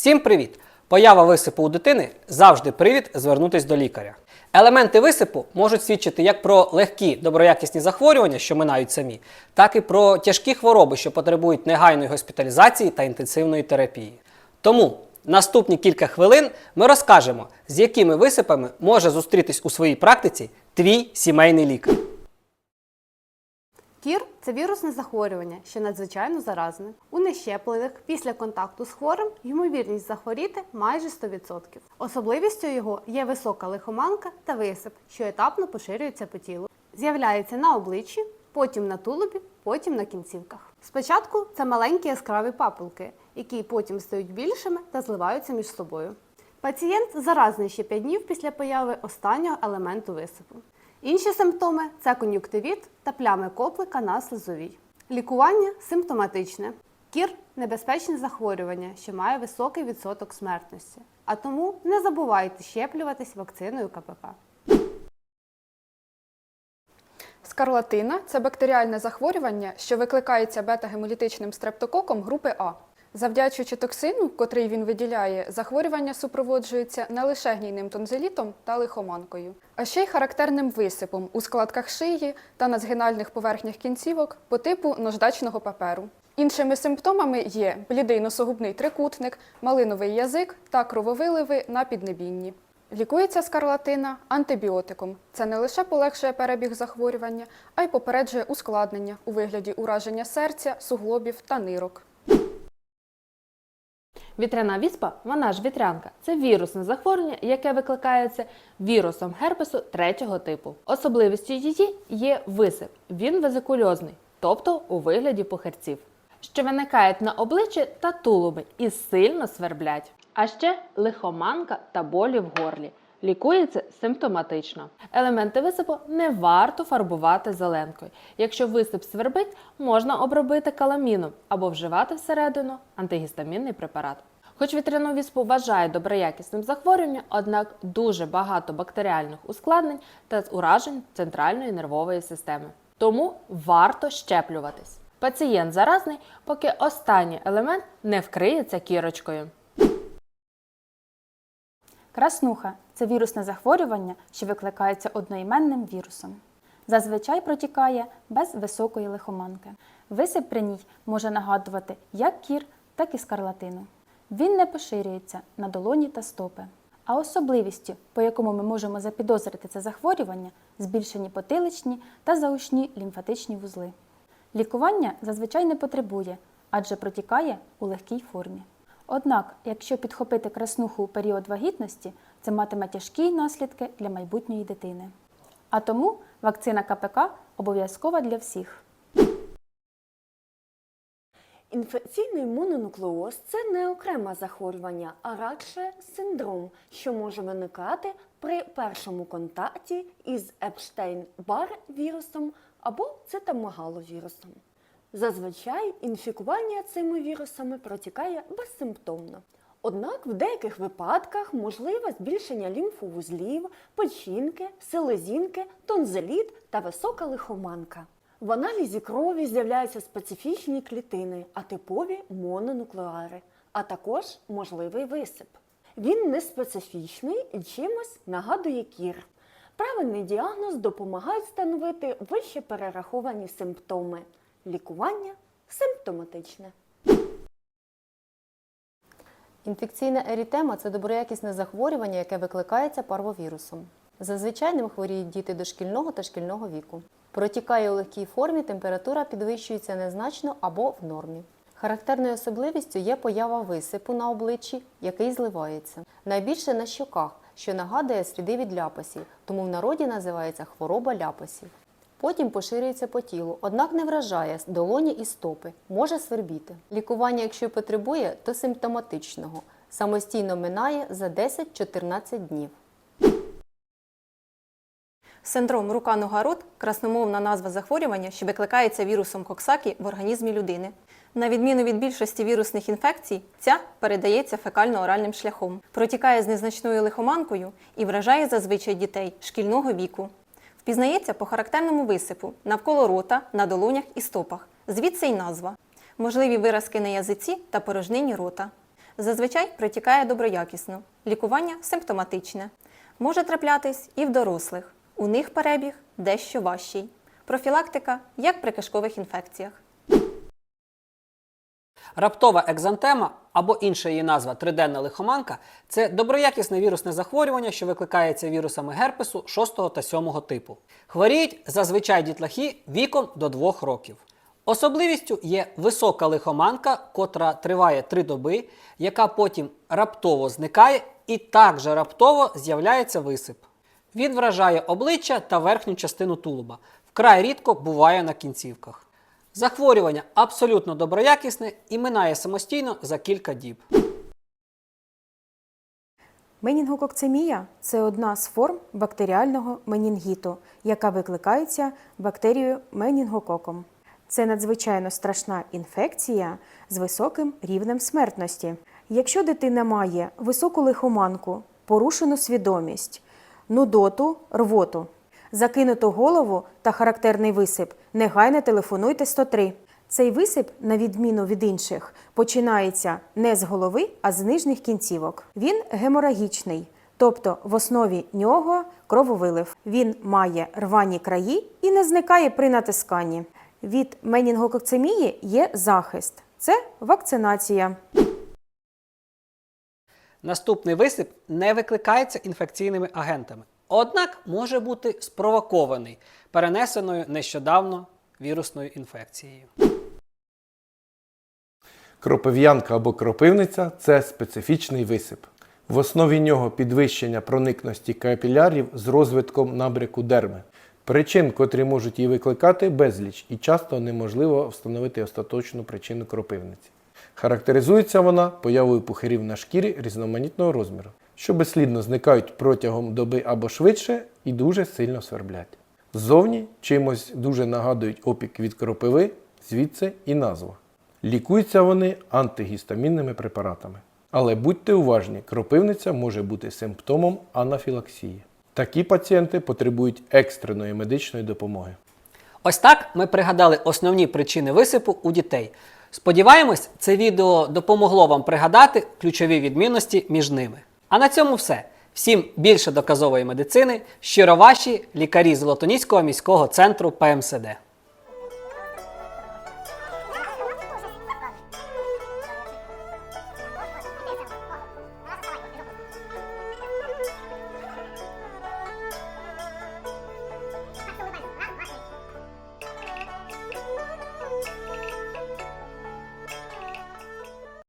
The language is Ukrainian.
Всім привіт! Поява висипу у дитини завжди привід звернутися до лікаря. Елементи висипу можуть свідчити як про легкі доброякісні захворювання, що минають самі, так і про тяжкі хвороби, що потребують негайної госпіталізації та інтенсивної терапії. Тому наступні кілька хвилин ми розкажемо, з якими висипами може зустрітись у своїй практиці твій сімейний лікар. Кір це вірусне захворювання, що надзвичайно заразне. У нещеплених після контакту з хворим ймовірність захворіти майже 100%. Особливістю його є висока лихоманка та висип, що етапно поширюється по тілу. З'являється на обличчі, потім на тулубі, потім на кінцівках. Спочатку це маленькі яскраві папулки, які потім стають більшими та зливаються між собою. Пацієнт заразний ще 5 днів після появи останнього елементу висипу. Інші симптоми це кон'юктивіт та плями коплика на слизовій. Лікування симптоматичне. Кір небезпечне захворювання, що має високий відсоток смертності. А тому не забувайте щеплюватись вакциною КПП. Скарлатина це бактеріальне захворювання, що викликається бета-гемолітичним стрептококом групи А. Завдячуючи токсину, котрий він виділяє, захворювання супроводжується не лише гнійним тонзилітом та лихоманкою, а ще й характерним висипом у складках шиї та на згинальних поверхнях кінцівок по типу наждачного паперу. Іншими симптомами є блідий носогубний трикутник, малиновий язик та крововиливи на піднебінні. Лікується скарлатина антибіотиком. Це не лише полегшує перебіг захворювання, а й попереджує ускладнення у вигляді ураження серця, суглобів та нирок. Вітряна віспа, вона ж вітрянка, це вірусне захворювання, яке викликається вірусом герпесу третього типу. Особливістю її є висип. Він везикульозний, тобто у вигляді пухирців, що виникають на обличчі та тулуби і сильно сверблять. А ще лихоманка та болі в горлі. Лікується симптоматично. Елементи висипу не варто фарбувати зеленкою. Якщо висип свербить, можна обробити каламіном або вживати всередину антигістамінний препарат. Хоч вітряну віспу вважають доброякісним захворюванням, однак дуже багато бактеріальних ускладнень та уражень центральної нервової системи. Тому варто щеплюватись. Пацієнт заразний, поки останній елемент не вкриється кірочкою. Краснуха це вірусне захворювання, що викликається одноіменним вірусом. Зазвичай протікає без високої лихоманки. Висип при ній може нагадувати як кір, так і скарлатину. Він не поширюється на долоні та стопи. А особливістю, по якому ми можемо запідозрити це захворювання, збільшені потиличні та заушні лімфатичні вузли. Лікування зазвичай не потребує, адже протікає у легкій формі. Однак, якщо підхопити краснуху у період вагітності, це матиме тяжкі наслідки для майбутньої дитини. А тому вакцина КПК обов'язкова для всіх. Інфекційний мононуклеоз це не окреме захворювання, а радше синдром, що може виникати при першому контакті із Епштейн-Бар вірусом або цитомегаловірусом. Зазвичай інфікування цими вірусами протікає безсимптомно. Однак в деяких випадках можливе збільшення лімфовузлів, печінки, селезінки, тонзиліт та висока лихоманка. В аналізі крові з'являються специфічні клітини, атипові мононуклеари, а також можливий висип. Він не специфічний і чимось нагадує кір. Правильний діагноз допомагають встановити вище перераховані симптоми. Лікування симптоматичне. Інфекційна ерітема це доброякісне захворювання, яке викликається парвовірусом. Зазвичай ним хворіють діти дошкільного та шкільного віку. Протікає у легкій формі, температура підвищується незначно або в нормі. Характерною особливістю є поява висипу на обличчі, який зливається. Найбільше на щоках, що нагадує сліди від ляпасів, тому в народі називається хвороба ляпасів. Потім поширюється по тілу, однак не вражає долоні і стопи, може свербіти. Лікування, якщо й потребує, то симптоматичного. Самостійно минає за 10-14 днів. Синдром рука-нога-рот – красномовна назва захворювання, що викликається вірусом Коксакі в організмі людини. На відміну від більшості вірусних інфекцій, ця передається фекально-оральним шляхом, протікає з незначною лихоманкою і вражає зазвичай дітей шкільного віку. Впізнається по характерному висипу навколо рота, на долонях і стопах, звідси й назва. Можливі виразки на язиці та порожнині рота. Зазвичай протікає доброякісно, лікування симптоматичне. Може траплятись і в дорослих. У них перебіг дещо важчий. Профілактика як при кишкових інфекціях. Раптова екзантема або інша її назва триденна лихоманка це доброякісне вірусне захворювання, що викликається вірусами герпесу 6 та 7 типу. Хворіють зазвичай дітлахи віком до 2 років. Особливістю є висока лихоманка, котра триває 3 доби, яка потім раптово зникає і також раптово з'являється висип. Він вражає обличчя та верхню частину тулуба. Вкрай рідко буває на кінцівках. Захворювання абсолютно доброякісне і минає самостійно за кілька діб. Менінгококцемія – це одна з форм бактеріального менінгіту, яка викликається бактерією менінгококом. Це надзвичайно страшна інфекція з високим рівнем смертності. Якщо дитина має високу лихоманку, порушену свідомість, нудоту, рвоту, закинуту голову та характерний висип, негайно телефонуйте 103. Цей висип, на відміну від інших, починається не з голови, а з нижніх кінцівок. Він геморагічний, тобто в основі нього крововилив. Він має рвані краї і не зникає при натисканні. Від менінгококцемії є захист це вакцинація. Наступний висип не викликається інфекційними агентами, однак може бути спровокований перенесеною нещодавно вірусною інфекцією. Кропив'янка або кропивниця це специфічний висип. В основі нього підвищення проникності капілярів з розвитком набряку дерми. Причин, котрі можуть її викликати, безліч і часто неможливо встановити остаточну причину кропивниці. Характеризується вона появою пухирів на шкірі різноманітного розміру, що безслідно зникають протягом доби або швидше і дуже сильно сверблять. Ззовні чимось дуже нагадують опік від кропиви, звідси і назва. Лікуються вони антигістамінними препаратами. Але будьте уважні, кропивниця може бути симптомом анафілаксії. Такі пацієнти потребують екстреної медичної допомоги. Ось так ми пригадали основні причини висипу у дітей. Сподіваємось, це відео допомогло вам пригадати ключові відмінності між ними. А на цьому все. Всім більше доказової медицини. Щиро ваші лікарі Золотоніського міського центру ПМСД.